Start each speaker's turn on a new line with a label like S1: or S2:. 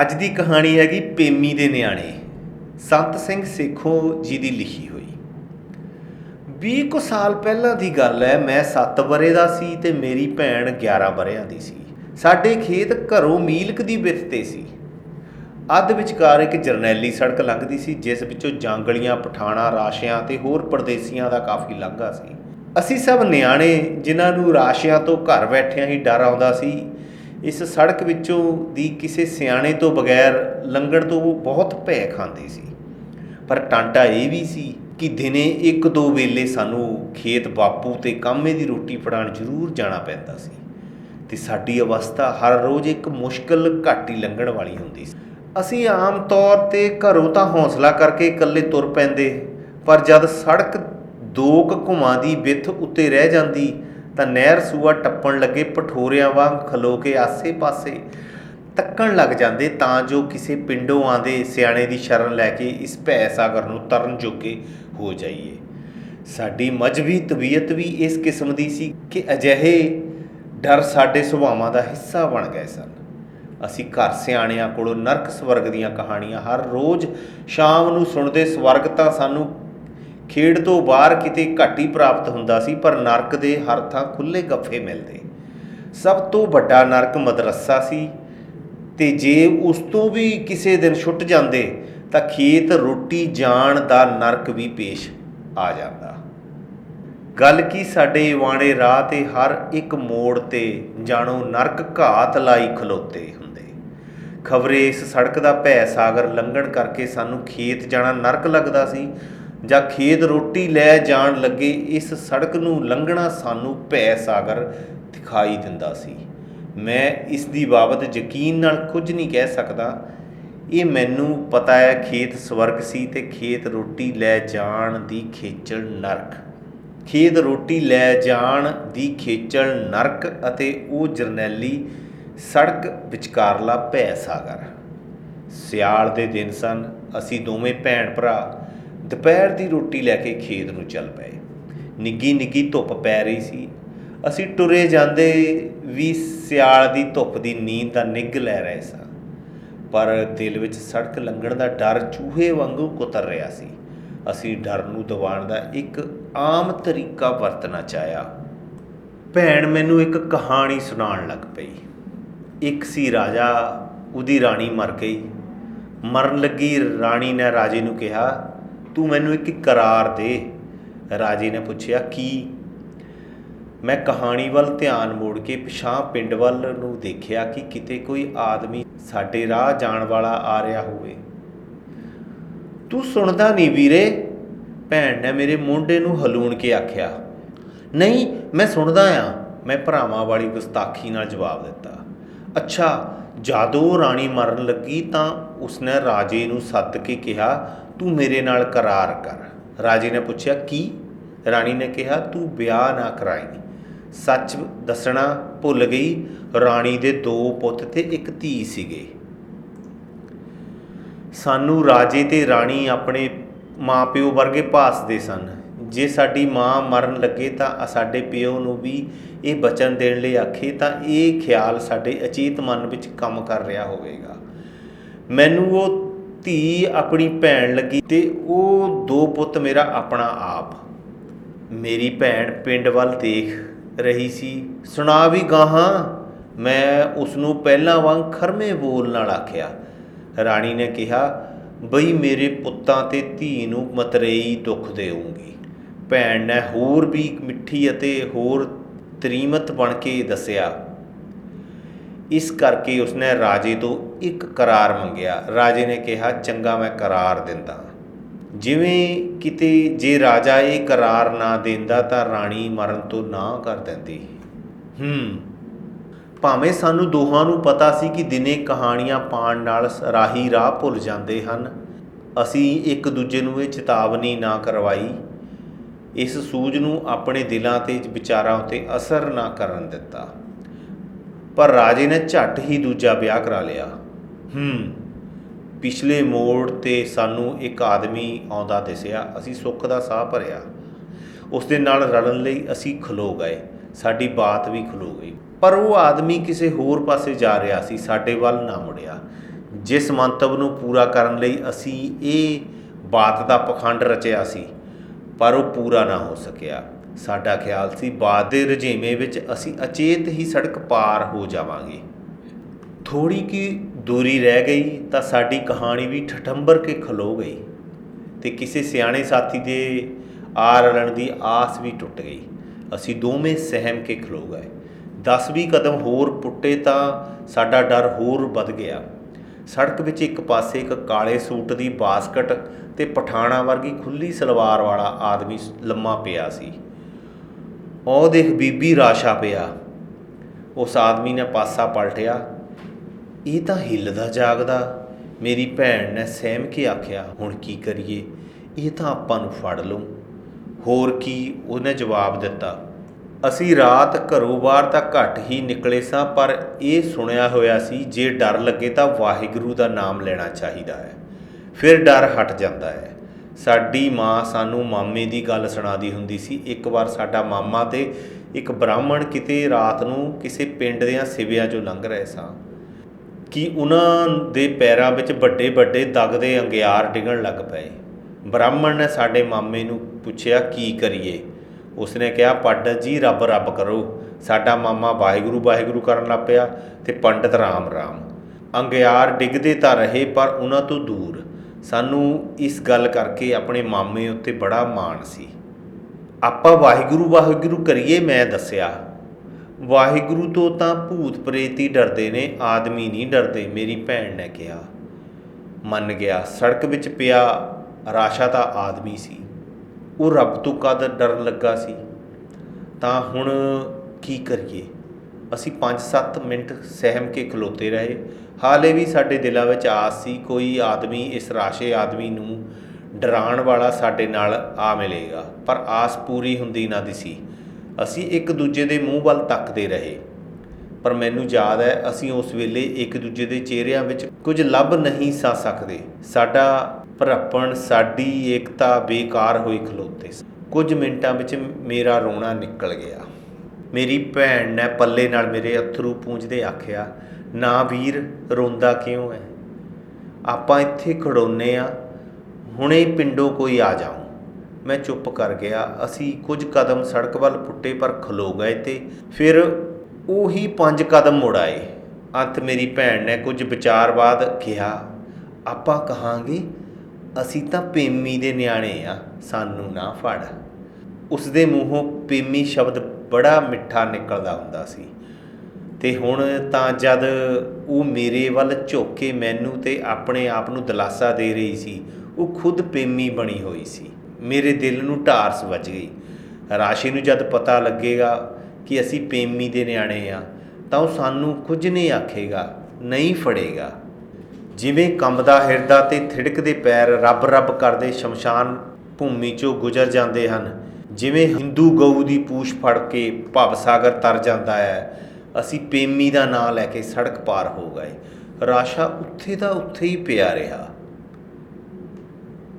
S1: ਅੱਜ ਦੀ ਕਹਾਣੀ ਹੈਗੀ ਪੇਮੀ ਦੇ ਨਿਆਣੇ। ਸੰਤ ਸਿੰਘ ਸੇਖੋਂ ਜੀ ਦੀ ਲਿਖੀ ਹੋਈ। 20 ਕੁ ਸਾਲ ਪਹਿਲਾਂ ਦੀ ਗੱਲ ਹੈ, ਮੈਂ 7 ਵਰੇ ਦਾ ਸੀ ਤੇ ਮੇਰੀ ਭੈਣ 11 ਵਰਿਆਂ ਦੀ ਸੀ। ਸਾਡੇ ਖੇਤ ਘਰੋਂ ਮੀਲਕ ਦੀ ਵਿੱਥ ਤੇ ਸੀ। ਅੱਧ ਵਿਚਕਾਰ ਇੱਕ ਜਰਨੈਲੀ ਸੜਕ ਲੰਘਦੀ ਸੀ, ਜਿਸ ਵਿੱਚੋਂ ਜਾਂਗਲੀਆਂ, ਪਠਾਣਾ, ਰਾਸ਼ਿਆਂ ਤੇ ਹੋਰ ਪਰਦੇਸੀਆਂ ਦਾ ਕਾਫੀ ਲੰਘਾ ਸੀ। ਅਸੀਂ ਸਭ ਨਿਆਣੇ, ਜਿਨ੍ਹਾਂ ਨੂੰ ਰਾਸ਼ਿਆਂ ਤੋਂ ਘਰ ਬੈਠਿਆਂ ਹੀ ਡਰ ਆਉਂਦਾ ਸੀ ਇਸ ਸੜਕ ਵਿੱਚੋਂ ਦੀ ਕਿਸੇ ਸਿਆਣੇ ਤੋਂ ਬਗੈਰ ਲੰਘਣ ਤੋਂ ਉਹ ਬਹੁਤ ਭੈ ਖਾਂਦੀ ਸੀ। ਪਰ ਟਾਂਟਾ ਇਹ ਵੀ ਸੀ ਕਿ ਦਿਨੇ ਇੱਕ ਦੋ ਵੇਲੇ ਸਾਨੂੰ ਖੇਤ ਬਾਪੂ ਤੇ ਕਾਮੇ ਦੀ ਰੋਟੀ ਫੜਾਉਣ ਜ਼ਰੂਰ ਜਾਣਾ ਪੈਂਦਾ ਸੀ ਤੇ ਸਾਡੀ ਅਵਸਥਾ ਹਰ ਰੋਜ਼ ਇੱਕ ਮੁਸ਼ਕਲ ਘਾਟੀ ਲੰਘਣ ਵਾਲੀ ਹੁੰਦੀ ਸੀ। ਅਸੀਂ ਆਮ ਤੌਰ ਤੇ ਘਰੋਂ ਤਾਂ ਹੌਸਲਾ ਕਰਕੇ ਇਕੱਲੇ ਤੁਰ ਪੈਂਦੇ, ਪਰ ਜਦ ਸੜਕ ਦੋ ਕੁ ਘੁਮਾਂ ਦੀ ਵਿੱਥ ਉੱਤੇ ਰਹਿ ਜਾਂਦੀ ਤਾਂ ਨਹਿਰ ਸੂਆ ਟੱਪਣ ਲੱਗੇ ਪਠੋਰਿਆਂ ਵਾਂਗ ਖਲੋ ਕੇ ਆਸੇ-ਪਾਸੇ ਤੱਕਣ ਲੱਗ ਜਾਂਦੇ ਤਾਂ ਜੋ ਕਿਸੇ ਪਿੰਡੋਂ ਆਂਦੇ ਸਿਆਣੇ ਦੀ ਸ਼ਰਨ ਲੈ ਕੇ ਇਸ ਭੈ ਸਾਗਰ ਨੂੰ ਤਰਨ ਜੋਗੇ ਹੋ ਜਾਈਏ। ਸਾਡੀ ਮਜਬੀ ਤਬੀਅਤ ਵੀ ਇਸ ਕਿਸਮ ਦੀ ਸੀ ਕਿ ਅਜਿਹੇ ਡਰ ਸਾਡੇ ਸੁਭਾਵਾਂ ਦਾ ਹਿੱਸਾ ਬਣ ਗਏ ਸਨ। ਅਸੀਂ ਘਰ ਸਿਆਣਿਆਂ ਕੋਲੋਂ ਨਰਕ ਸਵਰਗ ਦੀਆਂ ਕਹਾਣੀਆਂ ਹਰ ਰੋਜ਼ ਸ਼ਾਮ ਨੂੰ ਸੁਣਦੇ ਸਵਰਗ ਤਾਂ ਸਾਨੂੰ ਖੇਡ ਤੋਂ ਬਾਹਰ ਕਿਤੇ ਘੱਟ ਹੀ ਪ੍ਰਾਪਤ ਹੁੰਦਾ ਸੀ, ਪਰ ਨਰਕ ਦੇ ਹਰ ਥਾਂ ਖੁੱਲੇ ਗੱਫੇ ਮਿਲਦੇ। ਸਭ ਤੋਂ ਵੱਡਾ ਨਰਕ ਮਦਰਸਾ ਸੀ ਤੇ ਜੇ ਉਸ ਤੋਂ ਵੀ ਕਿਸੇ ਦਿਨ ਛੁੱਟ ਜਾਂਦੇ, ਤਾਂ ਖੇਤ ਰੋਟੀ ਜਾਣ ਦਾ ਨਰਕ ਵੀ ਪੇਸ਼ ਆ ਜਾਂਦਾ। ਗੱਲ ਕੀ ਸਾਡੇ ਵਾਣੇ ਰਾਹ ਤੇ ਹਰ ਇੱਕ ਮੋੜ ਤੇ ਜਾਣੋ ਨਰਕ ਘਾਤ ਲਾਈ ਖਲੋਤੇ ਹੁੰਦੇ। ਖਬਰੇ ਇਸ ਸੜਕ ਦਾ ਭੈ ਸਾਗਰ ਲੰਘਣ ਕਰਕੇ ਸਾਨੂੰ ਖੇਤ ਜਾਣਾ ਨਰਕ ਲੱਗਦਾ ਸੀ ਜਾਂ ਖੇਤ ਰੋਟੀ ਲੈ ਜਾਣ ਲੱਗੇ ਇਸ ਸੜਕ ਨੂੰ ਲੰਘਣਾ ਸਾਨੂੰ ਭੈ ਸਾਗਰ ਦਿਖਾਈ ਦਿੰਦਾ ਸੀ। ਮੈਂ ਇਸ ਦੀ ਬਾਬਤ ਯਕੀਨ ਨਾਲ ਕੁਝ ਨਹੀਂ ਕਹਿ ਸਕਦਾ। ਇਹ ਮੈਨੂੰ ਪਤਾ ਹੈ ਖੇਤ ਸਵਰਗ ਸੀ ਤੇ ਖੇਤ ਰੋਟੀ ਲੈ ਜਾਣ ਦੀ ਖੇਚਲ ਨਰਕ। ਖੇਤ ਰੋਟੀ ਲੈ ਜਾਣ ਦੀ ਖੇਚਲ ਨਰਕ ਅਤੇ ਉਹ ਜਰਨੈਲੀ ਸੜਕ ਵਿਚਕਾਰਲਾ ਭੈ ਸਾਗਰ। ਸਿਆਲ ਦੇ ਦਿਨ ਸਨ। ਅਸੀਂ ਦੋਵੇਂ ਭੈਣ ਭਰਾ ਦੁਪਹਿਰ ਦੀ ਰੋਟੀ ਲੈ ਕੇ ਖੇਤ ਨੂੰ ਚੱਲ ਪਏ। ਨਿੱਗੀ ਨਿੱਗੀ ਧੁੱਪ ਪੈ ਰਹੀ ਸੀ। ਅਸੀਂ ਟੁਰੇ ਜਾਂਦੇ ਵੀ ਸਿਆਲ ਦੀ ਧੁੱਪ ਦੀ ਨੀਂਦ ਦਾ ਨਿੱਘ ਲੈ ਰਹੇ ਸਾਂ। ਪਰ ਦਿਲ ਵਿੱਚ ਸੜਕ ਲੰਘਣ ਦਾ ਡਰ ਚੂਹੇ ਵਾਂਗੂ ਕੁਤਰ ਰਿਹਾ ਸੀ। ਅਸੀਂ ਡਰ ਨੂੰ ਦਬਾਉਣ ਦਾ ਇੱਕ ਆਮ ਤਰੀਕਾ ਵਰਤਣਾ ਚਾਹਿਆ। ਭੈਣ ਮੈਨੂੰ ਇੱਕ ਕਹਾਣੀ ਸੁਣਾਉਣ ਲੱਗ ਪਈ। ਇੱਕ ਸੀ ਰਾਜਾ, ਉਹਦੀ ਰਾਣੀ ਮਰ ਗਈ। ਮਰਨ ਲੱਗੀ ਰਾਣੀ ਨੇ ਰਾਜੇ ਨੂੰ ਕਿਹਾ ਤੂੰ ਮੈਨੂੰ ਇੱਕ ਕਰਾਰ ਦੇ। ਰਾਜੇ ਨੇ ਪੁੱਛਿਆ, ਕੀ? ਮੈਂ ਕਹਾਣੀ ਵੱਲ ਧਿਆਨ ਮੋੜ ਕੇ ਪਿਛਾਂ ਪਿੰਡ ਵੱਲ ਨੂੰ ਦੇਖਿਆ ਕਿ ਕਿਤੇ ਕੋਈ ਆਦਮੀ ਸਾਡੇ ਰਾਹ ਜਾਣ ਵਾਲਾ ਆ ਰਿਹਾ ਹੋਵੇ। ਤੂੰ ਸੁਣਦਾ ਨਹੀਂ ਵੀਰੇ? ਭੈਣ ਨੇ ਮੇਰੇ ਮੁੰਡੇ ਨੂੰ ਹਲੂਣ ਕੇ ਆਖਿਆ। ਨਹੀਂ, ਮੈਂ ਸੁਣਦਾ ਆ। ਮੈਂ ਭਰਾਵਾਂ ਵਾਲੀ ਗੁਸਤਾਖੀ ਨਾਲ ਜਵਾਬ ਦਿੱਤਾ। ਅੱਛਾ, ਜਦੋਂ ਰਾਣੀ ਮਰਨ ਲੱਗੀ ਤਾਂ ਉਸਨੇ ਰਾਜੇ ਨੂੰ ਸੱਦ ਕੇ ਕਿਹਾ, ਤੂੰ ਮੇਰੇ ਨਾਲ ਕਰਾਰ ਕਰ। ਰਾਜੇ ਨੇ ਪੁੱਛਿਆ, ਕੀ? ਰਾਣੀ ਨੇ ਕਿਹਾ, ਤੂੰ ਵਿਆਹ ਨਾ ਕਰਾਈ। ਸੱਚ ਦੱਸਣਾ ਭੁੱਲ ਗਈ, ਰਾਣੀ ਦੇ ਦੋ ਪੁੱਤ ਤੇ ਇੱਕ ਧੀ ਸੀਗੇ। ਸਾਨੂੰ ਰਾਜੇ ਤੇ ਰਾਣੀ ਆਪਣੇ ਮਾਪਿਓ ਵਰਗੇ ਭਾਸਦੇ ਸਨ। ਜੇ ਸਾਡੀ ਮਾਂ ਮਰਨ ਲੱਗੇ ਤਾਂ ਸਾਡੇ ਪਿਓ ਨੂੰ ਵੀ ਇਹ ਬਚਨ ਦੇਣ ਲਈ ਆਖੇ ਤਾਂ ਇਹ ਖਿਆਲ ਸਾਡੇ ਅਚੇਤ ਮਨ ਵਿੱਚ ਕੰਮ ਕਰ ਰਿਹਾ ਹੋਵੇਗਾ। ਮੈਨੂੰ ਉਹ ਧੀ ਆਪਣੀ ਭੈਣ ਲੱਗੀ ਤੇ ਉਹ ਦੋ ਪੁੱਤ ਮੇਰਾ ਆਪਣਾ ਆਪ। ਮੇਰੀ ਭੈਣ ਪਿੰਡ ਵੱਲ ਦੇਖ ਰਹੀ ਸੀ। ਸੁਣਾ ਵੀ ਗਾਹਾਂ, ਮੈਂ ਉਸ ਨੂੰ ਪਹਿਲਾਂ ਵਾਂਗ ਖਰਮੇ ਬੋਲ ਨਾਲ ਆਖਿਆ। ਰਾਣੀ ਨੇ ਕਿਹਾ, ਬਈ ਮੇਰੇ ਪੁੱਤਾਂ ਤੇ ਧੀ ਨੂੰ ਮਤਰੇਈ ਦੁੱਖ ਦੇਊਂਗੀ। ਭੈਣ ਨੇ ਹੋਰ ਵੀ ਮਿੱਠੀ ਅਤੇ ਹੋਰ ਤਰੀਮਤ ਬਣ ਕੇ ਦੱਸਿਆ। ਇਸ ਕਰਕੇ ਉਸਨੇ ਰਾਜੇ ਤੋਂ ਇੱਕ ਕਰਾਰ ਮੰਗਿਆ। ਰਾਜੇ ਨੇ ਕਿਹਾ, ਚੰਗਾ ਮੈਂ ਕਰਾਰ ਦਿੰਦਾ। ਜਿਵੇਂ ਕਿਤੇ ਜੇ ਰਾਜਾ ਇਹ ਕਰਾਰ ਨਾ ਦਿੰਦਾ ਤਾਂ ਰਾਣੀ ਮਰਨ ਤੋਂ ਨਾ ਕਰ ਦਿੰਦੀ। ਹੂੰ। ਭਾਵੇਂ ਸਾਨੂੰ ਦੋਹਾਂ ਨੂੰ ਪਤਾ ਸੀ ਕਿ ਦਿਨੇ ਕਹਾਣੀਆਂ ਪਾਣ ਨਾਲ ਰਾਹੀ ਰਾਹ ਭੁੱਲ ਜਾਂਦੇ ਹਨ, ਅਸੀਂ ਇੱਕ ਦੂਜੇ ਨੂੰ ਇਹ ਚੇਤਾਵਨੀ ਨਾ ਕਰਵਾਈ। ਇਸ ਸੂਝ ਨੂੰ ਆਪਣੇ ਦਿਲਾਂ ਤੇ ਵਿਚਾਰਾਂ ਉਤੇ ਅਸਰ ਨਾ ਕਰਨ ਦਿੱਤਾ। ਪਰ ਰਾਜੇ ਨੇ ਝੱਟ ਹੀ ਦੂਜਾ ਵਿਆਹ ਕਰਾ ਲਿਆ। ਹੂੰ, ਪਿਛਲੇ ਮੋੜ ਤੇ ਸਾਨੂੰ ਇੱਕ ਆਦਮੀ ਆਉਂਦਾ ਦਿਸਿਆ, ਅਸੀਂ ਸੁੱਖ ਦਾ ਸਾਹ ਭਰਿਆ। ਉਸ ਦੇ ਨਾਲ ਰਲਣ ਲਈ ਅਸੀਂ ਖਲੋ ਗਏ, ਸਾਡੀ ਬਾਤ ਵੀ ਖਲੋ ਗਈ। ਪਰ ਉਹ ਆਦਮੀ ਕਿਸੇ ਹੋਰ ਪਾਸੇ ਜਾ ਰਿਹਾ ਸੀ, ਸਾਡੇ ਵੱਲ ਨਾ ਮੁੜਿਆ। ਜਿਸ ਮੰਤਵ ਨੂੰ ਪੂਰਾ ਕਰਨ ਲਈ ਅਸੀਂ ਇਹ ਬਾਤ ਦਾ ਪਖੰਡ ਰਚਿਆ ਸੀ ਪਰ ਉਹ ਪੂਰਾ ਨਾ ਹੋ ਸਕਿਆ। ਸਾਡਾ ਖਿਆਲ ਸੀ ਬਾਤ ਦੇ ਰੁਝੇਵੇਂ ਵਿੱਚ ਅਸੀਂ ਅਚੇਤ ਹੀ ਸੜਕ ਪਾਰ ਹੋ ਜਾਵਾਂਗੇ। ਥੋੜੀ ਕੀ ਦੂਰੀ ਰਹਿ ਗਈ ਤਾਂ ਸਾਡੀ ਕਹਾਣੀ ਵੀ ਠਠੰਬਰ ਕੇ ਖਲੋ ਗਈ ਤੇ ਕਿਸੇ ਸਿਆਣੇ ਸਾਥੀ ਦੇ ਆ ਰਲਣ ਦੀ ਆਸ ਵੀ ਟੁੱਟ ਗਈ। ਅਸੀਂ ਦੋਵੇਂ ਸਹਿਮ ਕੇ ਖਲੋ ਗਏ। 10-20 ਕਦਮ ਹੋਰ ਪੁੱਟੇ ਤਾਂ ਸਾਡਾ ਡਰ ਹੋਰ ਵੱਧ ਗਿਆ। ਸੜਕ ਵਿੱਚ ਇੱਕ ਪਾਸੇ ਇੱਕ ਕਾਲੇ ਸੂਟ ਦੀ ਬਾਸਕਟ ਤੇ ਪਠਾਣਾ ਵਰਗੀ ਖੁੱਲੀ ਸਲਵਾਰ ਵਾਲਾ ਆਦਮੀ ਲੰਮਾ ਪਿਆ ਸੀ। ਉਹ ਦੇਖ ਬੀਬੀ ਰਾਸ਼ਾ ਪਿਆ। ਉਸ ਆਦਮੀ ਨੇ ਪਾਸਾ ਪਲਟਿਆ। ਇਹ ਤਾਂ ਹਿੱਲਦਾ ਜਾਗਦਾ। ਮੇਰੀ ਭੈਣ ਨੇ ਸਹਿਮ ਕੇ ਆਖਿਆ, ਹੁਣ ਕੀ ਕਰੀਏ? ਇਹ ਤਾਂ ਆਪਾਂ ਨੂੰ ਫੜ ਲਊ। ਹੋਰ ਕੀ ਉਹਨੇ ਜਵਾਬ ਦਿੱਤਾ। ਅਸੀਂ ਰਾਤ ਘਰੋਂ ਬਾਹਰ ਤਾਂ ਘੱਟ ਹੀ ਨਿਕਲੇ ਸਾਂ, ਪਰ ਇਹ ਸੁਣਿਆ ਹੋਇਆ ਸੀ, ਜੇ ਡਰ ਲੱਗੇ ਤਾਂ ਵਾਹਿਗੁਰੂ ਦਾ ਨਾਮ ਲੈਣਾ ਚਾਹੀਦਾ ਹੈ। ਫਿਰ ਡਰ ਹਟ ਜਾਂਦਾ ਹੈ। ਸਾਡੀ ਮਾਂ ਸਾਨੂੰ ਮਾਮੇ ਦੀ ਗੱਲ ਸੁਣਾਦੀ ਹੁੰਦੀ ਸੀ। ਇੱਕ ਵਾਰ ਸਾਡਾ ਮਾਮਾ ਤੇ ਇੱਕ ਬ੍ਰਾਹਮਣ ਕਿਤੇ ਰਾਤ ਨੂੰ ਕਿਸੇ ਪਿੰਡ ਦੀਆਂ ਸਿਵਿਆਂ 'ਚੋਂ ਲੰਘ ਰਹੇ ਸਾਂ। ਕਿ ਉਹਨਾਂ ਦੇ ਪੈਰਾਂ ਵਿੱਚ ਵੱਡੇ ਵੱਡੇ ਦਗਦੇ ਅੰਗਿਆਰ ਡਿੱਗਣ ਲੱਗ ਪਏ। ਬ੍ਰਾਹਮਣ ਨੇ ਸਾਡੇ ਮਾਮੇ ਨੂੰ ਪੁੱਛਿਆ, ਕੀ ਕਰੀਏ? ਉਸਨੇ ਕਿਹਾ ਪੰਡਤ ਜੀ, ਰੱਬ ਰੱਬ ਕਰੋ। ਸਾਡਾ ਮਾਮਾ ਵਾਹਿਗੁਰੂ ਵਾਹਿਗੁਰੂ ਕਰਨ ਲੱਗ ਪਿਆ ਤੇ ਪੰਡਤ ਰਾਮ ਰਾਮ। ਅੰਗਿਆਰ ਡਿੱਗਦੇ ਤਾਂ ਰਹੇ, ਪਰ ਉਹਨਾਂ ਤੋਂ ਦੂਰ। ਸਾਨੂੰ ਇਸ ਗੱਲ ਕਰਕੇ ਆਪਣੇ ਮਾਮੇ ਉੱਤੇ ਬੜਾ ਮਾਣ ਸੀ। ਆਪਾਂ ਵਾਹਿਗੁਰੂ ਵਾਹਿਗੁਰੂ ਕਰੀਏ, ਮੈਂ ਦੱਸਿਆ। ਵਾਹਿਗੁਰੂ ਤੋਂ ਤਾਂ ਭੂਤ ਪ੍ਰੇਤ ਹੀ ਡਰਦੇ ਨੇ, ਆਦਮੀ ਨਹੀਂ ਡਰਦੇ, ਮੇਰੀ ਭੈਣ ਨੇ ਕਿਹਾ। ਮੰਨ ਗਿਆ, ਸੜਕ ਵਿੱਚ ਪਿਆ ਰਾਸ਼ਾ ਤਾਂ ਆਦਮੀ ਸੀ। ਉਹ ਰੱਬ ਤੋਂ ਕਦ ਡਰਨ ਲੱਗਾ ਸੀ। ਤਾਂ ਹੁਣ ਕੀ ਕਰੀਏ? ਅਸੀਂ 5-7 ਮਿੰਟ ਸਹਿਮ ਕੇ ਖਲੋਤੇ ਰਹੇ। ਹਾਲੇ ਵੀ ਸਾਡੇ ਦਿਲਾਂ ਵਿੱਚ ਆਸ ਸੀ, ਕੋਈ ਆਦਮੀ ਇਸ ਰਾਸ਼ੇ ਆਦਮੀ ਨੂੰ ਡਰਾਉਣ ਵਾਲਾ ਸਾਡੇ ਨਾਲ ਆ ਮਿਲੇਗਾ, ਪਰ ਆਸ ਪੂਰੀ ਹੁੰਦੀ ਨਾ ਦਿਸੀ ਅਸੀਂ ਇੱਕ ਦੂਜੇ ਦੇ ਮੂੰਹ ਵੱਲ ਤੱਕਦੇ ਰਹੇ। ਪਰ ਮੈਨੂੰ ਯਾਦ ਹੈ, ਅਸੀਂ ਉਸ ਵੇਲੇ ਇੱਕ ਦੂਜੇ ਦੇ ਚਿਹਰਿਆਂ ਵਿੱਚ ਕੁਝ ਲੱਭ ਨਹੀਂ ਸਾ ਸਕਦੇ। ਸਾਡਾ ਭਰਪਣ ਸਾਡੀ ਏਕਤਾ ਬੇਕਾਰ ਹੋਈ ਖਲੋਤੇ ਕੁਝ ਮਿੰਟਾਂ ਵਿੱਚ ਮੇਰਾ ਰੋਣਾ ਨਿਕਲ ਗਿਆ। ਮੇਰੀ ਭੈਣ ਨੇ ਪੱਲੇ ਨਾਲ ਮੇਰੇ ਅਥਰੂ ਪੂੰਝਦੇ ਆਖਿਆ, ਨਾ ਵੀਰ, ਰੋਂਦਾ ਕਿਉਂ ਹੈ ਆਪਾਂ ਇੱਥੇ ਖੜੋਨੇ ਆ। ਹੁਣੇ ਪਿੰਡੋਂ ਕੋਈ ਆ ਜਾਉ ਮੈਂ ਚੁੱਪ ਕਰ ਗਿਆ। ਅਸੀਂ ਕੁਝ ਕਦਮ ਸੜਕ ਵੱਲ ਪੁੱਟੇ ਪਰ ਖਲੋ ਗਏ ਤੇ ਫਿਰ ਉਹੀ ਪੰਜ ਕਦਮ ਮੁੜ ਆਏ। ਅੰਤ ਮੇਰੀ ਭੈਣ ਨੇ ਕੁਝ ਵਿਚਾਰ ਬਾਅਦ ਕਿਹਾ, ਆਪਾਂ ਕਹਾਂਗੇ ਅਸੀਂ ਤਾਂ ਪੇਮੀ ਦੇ ਨਿਆਣੇ ਆ, ਸਾਨੂੰ ਨਾ ਫੜ। ਉਸ ਦੇ ਮੂੰਹੋਂ ਪੇਮੀ ਸ਼ਬਦ ਬੜਾ ਮਿੱਠਾ ਨਿਕਲਦਾ ਹੁੰਦਾ ਸੀ। ਤੇ ਹੁਣ ਤਾਂ ਜਦ ਉਹ ਮੇਰੇ ਵੱਲ ਝੁੱਕ ਕੇ ਮੈਨੂੰ ਤੇ ਆਪਣੇ ਆਪ ਨੂੰ ਦਿਲਾਸਾ ਦੇ ਰਹੀ ਸੀ, ਉਹ ਖੁਦ ਪੇਮੀ ਬਣੀ ਹੋਈ ਸੀ। ਮੇਰੇ ਦਿਲ ਨੂੰ ਢਾਰਸ ਵੱਜ ਗਈ। ਰਾਸ਼ੀ ਨੂੰ ਜਦ ਪਤਾ ਲੱਗੇਗਾ ਕਿ ਅਸੀਂ ਪੇਮੀ ਦੇ ਨਿਆਣੇ ਆ, ਤਾਂ ਉਹ ਸਾਨੂੰ ਕੁਝ ਨਹੀਂ ਆਖੇਗਾ, ਨਹੀਂ ਫੜੇਗਾ। ਜਿਵੇਂ ਕੰਬਦਾ ਹਿਰਦਾ ਤੇ ਥਿੜਕਦੇ ਪੈਰ ਰੱਬ ਰੱਬ ਕਰਦੇ ਸ਼ਮਸ਼ਾਨ ਭੂਮੀ ਚੋਂ ਗੁਜ਼ਰ ਜਾਂਦੇ ਹਨ। ਜਿਵੇਂ ਹਿੰਦੂ ਗਊ ਦੀ ਪੂਛ ਫੜ ਕੇ ਭਵ ਸਾਗਰ ਤਰ ਜਾਂਦਾ ਹੈ। ਅਸੀਂ ਪੇਮੀ ਦਾ ਨਾਂ ਲੈ ਕੇ ਸੜਕ ਪਾਰ ਹੋ ਗਏ। ਰਾਸ਼ਾ ਉੱਥੇ ਦਾ ਉੱਥੇ ਹੀ ਪਿਆ ਰਿਹਾ।